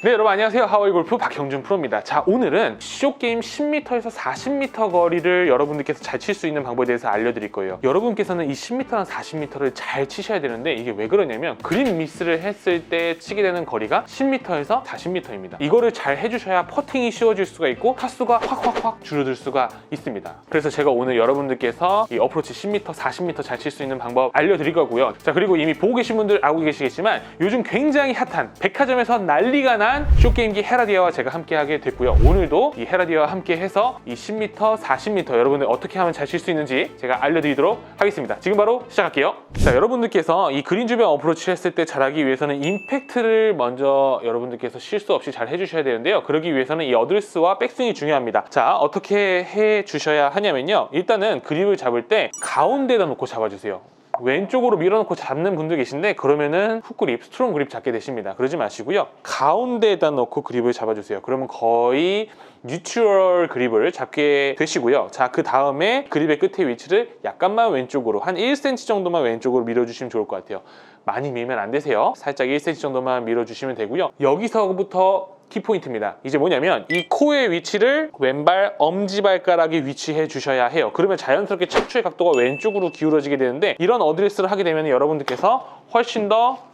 네 여러분 안녕하세요. 하와이 골프 박형준 프로입니다. 자 오늘은 쇼게임 10m에서 40m 거리를 여러분들께서 잘 칠 수 있는 방법에 대해서 알려드릴 거예요. 여러분께서는 이 10m랑 40m를 잘 치셔야 되는데 이게 왜 그러냐면 그린 미스를 했을 때 치게 되는 거리가 10m에서 40m입니다. 이거를 잘 해주셔야 퍼팅이 쉬워질 수가 있고 타수가 확확확 줄어들 수가 있습니다. 그래서 제가 오늘 여러분들께서 이 어프로치 10m, 40m 잘 칠 수 있는 방법 알려드릴 거고요. 자 그리고 이미 보고 계신 분들 알고 계시겠지만 요즘 굉장히 핫한 백화점에서 난리가 난 쇼게임기 헤라디아와 제가 함께 하게 됐고요. 오늘도 이 헤라디아와 함께 해서 이 10m, 40m 여러분들 어떻게 하면 잘칠수 있는지 제가 알려드리도록 하겠습니다. 지금 바로 시작할게요. 자 여러분들께서 이 그린 주변 어프로치를 했을 때 잘하기 위해서는 임팩트를 먼저 여러분들께서 실수 없이 잘 해주셔야 되는데요. 그러기 위해서는 이 어드레스와 백스윙이 중요합니다. 자 어떻게 해 주셔야 하냐면요. 일단은 그립을 잡을 때 가운데다 놓고 잡아주세요 왼쪽으로 밀어놓고 잡는 분들 계신데 그러면은 훅 그립, 스트롱 그립 잡게 되십니다. 그러지 마시고요. 가운데에다 놓고 그립을 잡아주세요. 그러면 거의 뉴트럴 그립을 잡게 되시고요. 자, 그 다음에 그립의 끝의 위치를 약간만 왼쪽으로 한 1cm 정도만 왼쪽으로 밀어주시면 좋을 것 같아요. 많이 밀면 안 되세요. 살짝 1cm 정도만 밀어주시면 되고요. 여기서부터 키포인트입니다. 이제 뭐냐면 이 코의 위치를 왼발 엄지발가락에 위치해 주셔야 해요. 그러면 자연스럽게 척추의 각도가 왼쪽으로 기울어지게 되는데 이런 어드레스를 하게 되면 여러분들께서 훨씬 더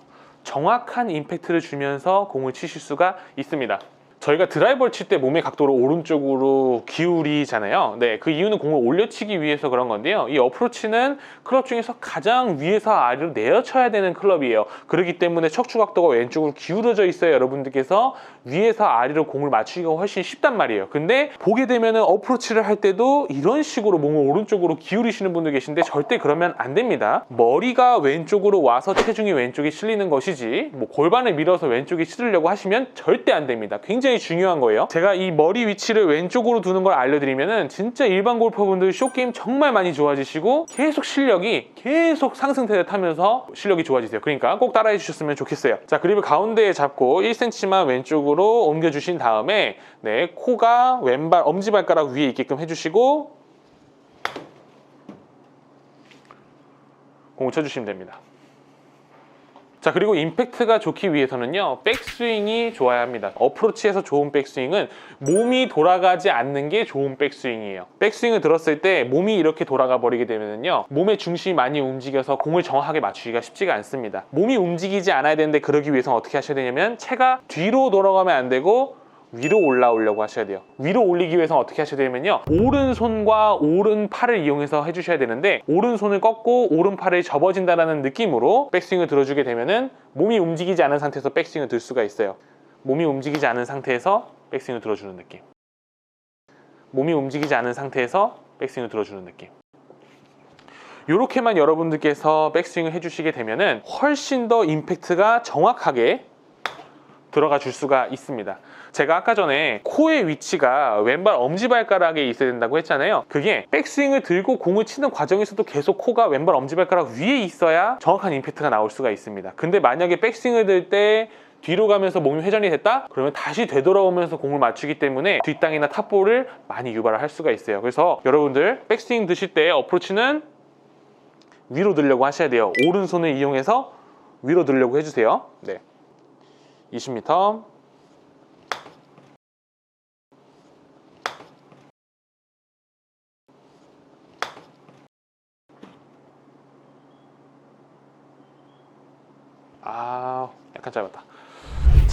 정확한 임팩트를 주면서 공을 치실 수가 있습니다. 저희가 드라이버를 칠 때 몸의 각도를 오른쪽으로 기울이잖아요. 네, 그 이유는 공을 올려치기 위해서 그런 건데요. 이 어프로치는 클럽 중에서 가장 위에서 아래로 내려쳐야 되는 클럽이에요. 그렇기 때문에 척추 각도가 왼쪽으로 기울어져 있어야 여러분들께서 위에서 아래로 공을 맞추기가 훨씬 쉽단 말이에요. 근데 보게 되면 은 어프로치를 할 때도 이런 식으로 몸을 오른쪽으로 기울이시는 분들 계신데 절대 그러면 안 됩니다. 머리가 왼쪽으로 와서 체중이 왼쪽에 실리는 것이지 뭐 골반을 밀어서 왼쪽에 실으려고 하시면 절대 안 됩니다. 굉장히 중요한 거예요. 제가 이 머리 위치를 왼쪽으로 두는 걸 알려드리면은 진짜 일반 골퍼분들 쇼게임 정말 많이 좋아지시고 계속 실력이 계속 상승세를 타면서 실력이 좋아지세요. 그러니까 꼭 따라해 주셨으면 좋겠어요. 자, 그립을 가운데에 잡고 1cm만 왼쪽으로 옮겨주신 다음에 네, 코가 왼발 엄지발가락 위에 있게끔 해주시고 공을 쳐주시면 됩니다. 자 그리고 임팩트가 좋기 위해서는요 백스윙이 좋아야 합니다. 어프로치에서 좋은 백스윙은 몸이 돌아가지 않는 게 좋은 백스윙이에요. 백스윙을 들었을 때 몸이 이렇게 돌아가 버리게 되면요 몸의 중심이 많이 움직여서 공을 정확하게 맞추기가 쉽지가 않습니다. 몸이 움직이지 않아야 되는데 그러기 위해서는 어떻게 하셔야 되냐면 체가 뒤로 돌아가면 안 되고 위로 올라오려고 하셔야 돼요. 위로 올리기 위해서 어떻게 하셔야 되냐면요. 오른손과 오른팔을 이용해서 해주셔야 되는데 오른손을 꺾고 오른팔을 접어진다는 느낌으로 백스윙을 들어주게 되면은 몸이 움직이지 않은 상태에서 백스윙을 들 수가 있어요. 몸이 움직이지 않은 상태에서 백스윙을 들어주는 느낌. 몸이 움직이지 않은 상태에서 백스윙을 들어주는 느낌. 이렇게만 여러분들께서 백스윙을 해주시게 되면 은 훨씬 더 임팩트가 정확하게 들어가 줄 수가 있습니다. 제가 아까 전에 코의 위치가 왼발 엄지발가락에 있어야 된다고 했잖아요. 그게 백스윙을 들고 공을 치는 과정에서도 계속 코가 왼발 엄지발가락 위에 있어야 정확한 임팩트가 나올 수가 있습니다. 근데 만약에 백스윙을 들 때 뒤로 가면서 몸이 회전이 됐다? 그러면 다시 되돌아오면서 공을 맞추기 때문에 뒷땅이나 탑볼을 많이 유발을 할 수가 있어요. 그래서 여러분들 백스윙 드실 때 어프로치는 위로 들려고 하셔야 돼요. 오른손을 이용해서 위로 들려고 해주세요. 네. 20m 아 약간 짧았다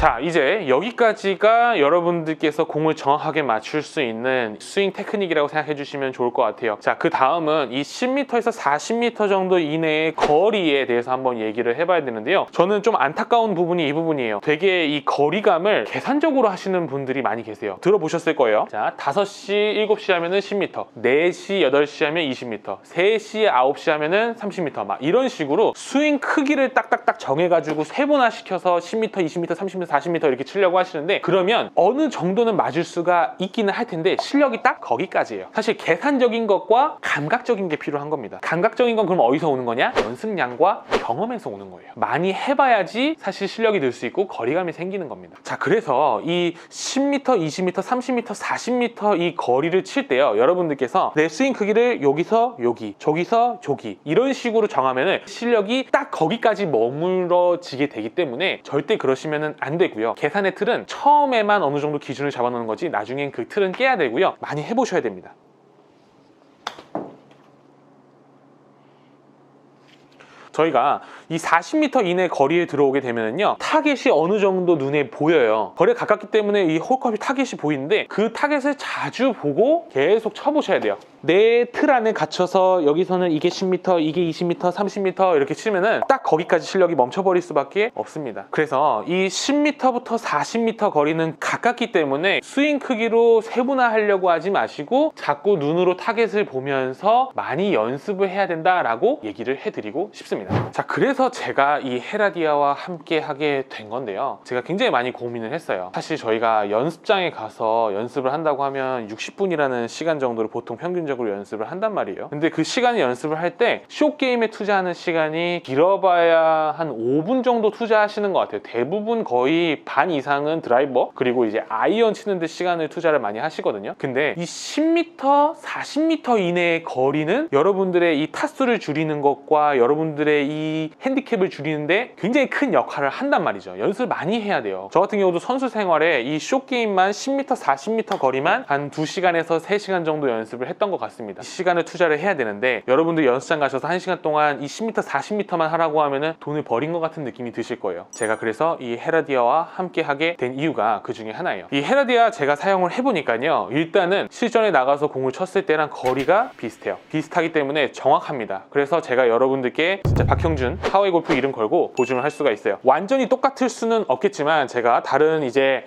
자 이제 여기까지가 여러분들께서 공을 정확하게 맞출 수 있는 스윙 테크닉이라고 생각해 주시면 좋을 것 같아요. 자그 다음은 이 10m에서 40m 정도 이내의 거리에 대해서 한번 얘기를 해봐야 되는데요. 저는 좀 안타까운 부분이 이 부분이에요. 되게 이 거리감을 계산적으로 하시는 분들이 많이 계세요. 들어보셨을 거예요. 자 5시 7시 하면은 10m 4시 8시 하면 20m 3시 9시 하면은 30m 막 이런 식으로 스윙 크기를 딱딱딱 정해가지고 세분화시켜서 10m 20m 30m 40m 이렇게 치려고 하시는데 그러면 어느 정도는 맞을 수가 있기는 할 텐데 실력이 딱 거기까지예요. 사실 계산적인 것과 감각적인 게 필요한 겁니다. 감각적인 건 그럼 어디서 오는 거냐? 연습량과 경험에서 오는 거예요. 많이 해봐야지 사실 실력이 늘 수 있고 거리감이 생기는 겁니다. 자, 그래서 이 10m, 20m, 30m, 40m 이 거리를 칠 때요. 여러분들께서 내 스윙 크기를 여기서 여기, 저기서 저기 이런 식으로 정하면은 실력이 딱 거기까지 머물러지게 되기 때문에 절대 그러시면은 안 되고요. 계산의 틀은 처음에만 어느 정도 기준을 잡아놓는 거지 나중엔 그 틀은 깨야 되고요. 많이 해보셔야 됩니다. 저희가 이 40m 이내 거리에 들어오게 되면요 타겟이 어느 정도 눈에 보여요. 거리가 가깝기 때문에 이 홀컵이 타겟이 보이는데 그 타겟을 자주 보고 계속 쳐보셔야 돼요. 내 틀 안에 갇혀서 여기서는 이게 10m 이게 20m 30m 이렇게 치면은 딱 거기까지 실력이 멈춰버릴 수밖에 없습니다. 그래서 이 10m부터 40m 거리는 가깝기 때문에 스윙 크기로 세분화하려고 하지 마시고 자꾸 눈으로 타겟을 보면서 많이 연습을 해야 된다라고 얘기를 해드리고 싶습니다 자 그래서 제가 이 헤라디아와 함께 하게 된 건데요. 제가 굉장히 많이 고민을 했어요. 사실 저희가 연습장에 가서 연습을 한다고 하면 60분이라는 시간 정도를 보통 평균적으로 연습을 한단 말이에요. 근데 그 시간에 연습을 할 때 쇼게임에 투자하는 시간이 길어봐야 한 5분 정도 투자하시는 것 같아요. 대부분 거의 반 이상은 드라이버 그리고 이제 아이언 치는데 시간을 투자를 많이 하시거든요. 근데 이 10m 40m 이내의 거리는 여러분들의 이 타수를 줄이는 것과 여러분들의 이 핸디캡을 줄이는데 굉장히 큰 역할을 한단 말이죠. 연습을 많이 해야 돼요. 저 같은 경우도 선수 생활에 이 쇼게임만 10m, 40m 거리만 한 2시간에서 3시간 정도 연습을 했던 것 같습니다. 이 시간을 투자를 해야 되는데 여러분들 연습장 가셔서 1시간 동안 이 10m, 40m만 하라고 하면은 돈을 버린 것 같은 느낌이 드실 거예요. 제가 그래서 이 헤라디아와 함께 하게 된 이유가 그 중에 하나예요. 이 헤라디아 제가 사용을 해보니까요. 일단은 실전에 나가서 공을 쳤을 때랑 거리가 비슷해요. 비슷하기 때문에 정확합니다. 그래서 제가 여러분들께 진짜 박형준 하와이 골프 이름 걸고 보증을 할 수가 있어요. 완전히 똑같을 수는 없겠지만 제가 다른 이제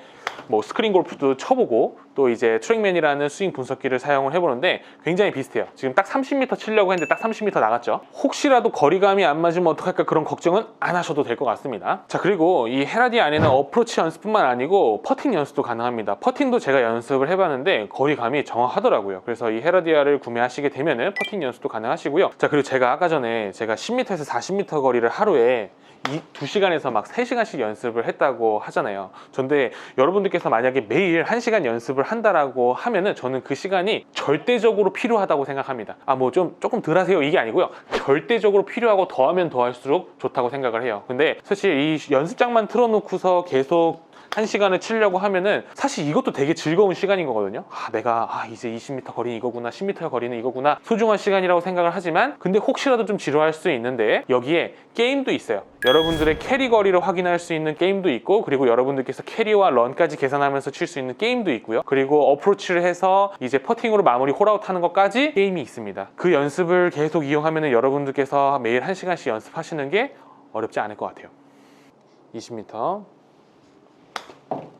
뭐 스크린 골프도 쳐보고 또 이제 트랙맨이라는 스윙 분석기를 사용을 해보는데 굉장히 비슷해요. 지금 딱 30m 치려고 했는데 딱 30m 나갔죠. 혹시라도 거리감이 안 맞으면 어떡할까 그런 걱정은 안 하셔도 될 것 같습니다. 자 그리고 이 헤라디 안에는 어프로치 연습뿐만 아니고 퍼팅 연습도 가능합니다. 퍼팅도 제가 연습을 해봤는데 거리감이 정확하더라고요. 그래서 이 헤라디아를 구매하시게 되면 은 퍼팅 연습도 가능하시고요. 자 그리고 제가 아까 전에 제가 10m에서 40m 거리를 하루에 이 2시간에서 막 3시간씩 연습을 했다고 하잖아요. 근데 여러분들께서 만약에 매일 1시간 연습을 한다라고 하면은 저는 그 시간이 절대적으로 필요하다고 생각합니다. 아, 뭐 좀 조금 덜 하세요. 이게 아니고요. 절대적으로 필요하고 더하면 더할수록 좋다고 생각을 해요. 근데 사실 이 연습장만 틀어놓고서 계속 한 시간을 치려고 하면은 사실 이것도 되게 즐거운 시간인 거거든요. 아, 내가 아, 이제 20m 거리는 이거구나, 10m 거리는 이거구나. 소중한 시간이라고 생각을 하지만 근데 혹시라도 좀 지루할 수 있는데 여기에 게임도 있어요. 여러분들의 캐리 거리를 확인할 수 있는 게임도 있고 그리고 여러분들께서 캐리와 런까지 계산하면서 칠 수 있는 게임도 있고요. 그리고 어프로치를 해서 이제 퍼팅으로 마무리 홀아웃 하는 것까지 게임이 있습니다. 그 연습을 계속 이용하면은 여러분들께서 매일 1시간씩 연습하시는 게 어렵지 않을 것 같아요. 20m Thank you.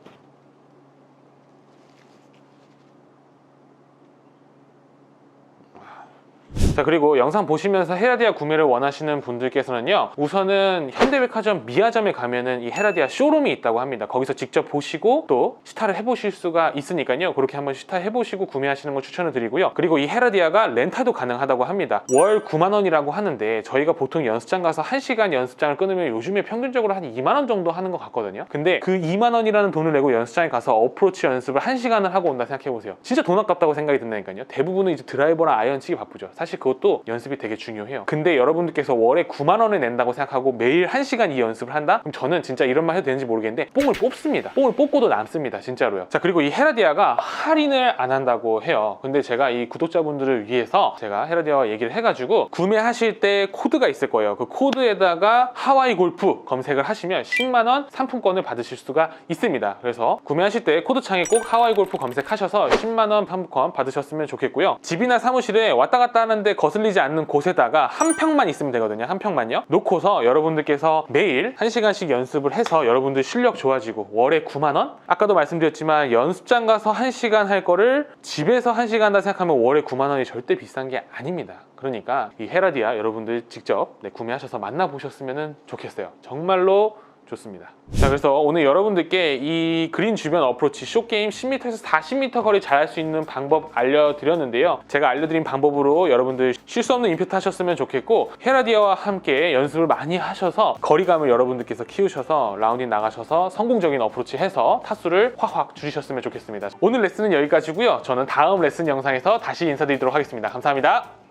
자 그리고 영상 보시면서 헤라디아 구매를 원하시는 분들께서는요 우선은 현대백화점 미아점에 가면은 이 헤라디아 쇼룸이 있다고 합니다. 거기서 직접 보시고 또 시타를 해보실 수가 있으니까요. 그렇게 한번 시타 해보시고 구매하시는 걸 추천을 드리고요. 그리고 이 헤라디아가 렌탈도 가능하다고 합니다. 월 9만 원이라고 하는데 저희가 보통 연습장 가서 1시간 연습장을 끊으면 요즘에 평균적으로 한 2만 원 정도 하는 것 같거든요. 근데 그 2만 원이라는 돈을 내고 연습장에 가서 어프로치 연습을 1시간을 하고 온다 생각해보세요. 진짜 돈 아깝다고 생각이 든다니까요. 대부분은 이제 드라이버나 아이언 치기 바쁘죠. 사실 그것도 연습이 되게 중요해요. 근데 여러분들께서 월에 9만 원을 낸다고 생각하고 매일 1시간 이 연습을 한다? 그럼 저는 진짜 이런 말 해도 되는지 모르겠는데 뽕을 뽑습니다. 뽕을 뽑고도 남습니다. 진짜로요. 자 그리고 이 헤라디아가 할인을 안 한다고 해요. 근데 제가 이 구독자분들을 위해서 제가 헤라디아와 얘기를 해가지고 구매하실 때 코드가 있을 거예요. 그 코드에다가 하와이 골프 검색을 하시면 10만 원 상품권을 받으실 수가 있습니다. 그래서 구매하실 때 코드창에 꼭 하와이 골프 검색하셔서 10만 원 상품권 받으셨으면 좋겠고요. 집이나 사무실에 왔다 갔다 하는데 거슬리지 않는 곳에다가 한 평만 있으면 되거든요. 한 평만요. 놓고서 여러분들께서 매일 한 시간씩 연습을 해서 여러분들 실력 좋아지고 월에 9만 원? 아까도 말씀드렸지만 연습장 가서 한 시간 할 거를 집에서 한 시간 한다 생각하면 월에 9만 원이 절대 비싼 게 아닙니다. 그러니까 이 헤라디아 여러분들 직접 네, 구매하셔서 만나보셨으면 좋겠어요. 정말로 좋습니다. 자, 그래서 오늘 여러분들께 이 그린 주변 어프로치 쇼게임 10m에서 40m 거리 잘 할 수 있는 방법 알려드렸는데요. 제가 알려드린 방법으로 여러분들 실수 없는 임팩트 하셨으면 좋겠고 헤라디아와 함께 연습을 많이 하셔서 거리감을 여러분들께서 키우셔서 라운딩 나가셔서 성공적인 어프로치 해서 타수를 확확 줄이셨으면 좋겠습니다. 오늘 레슨은 여기까지고요. 저는 다음 레슨 영상에서 다시 인사드리도록 하겠습니다. 감사합니다.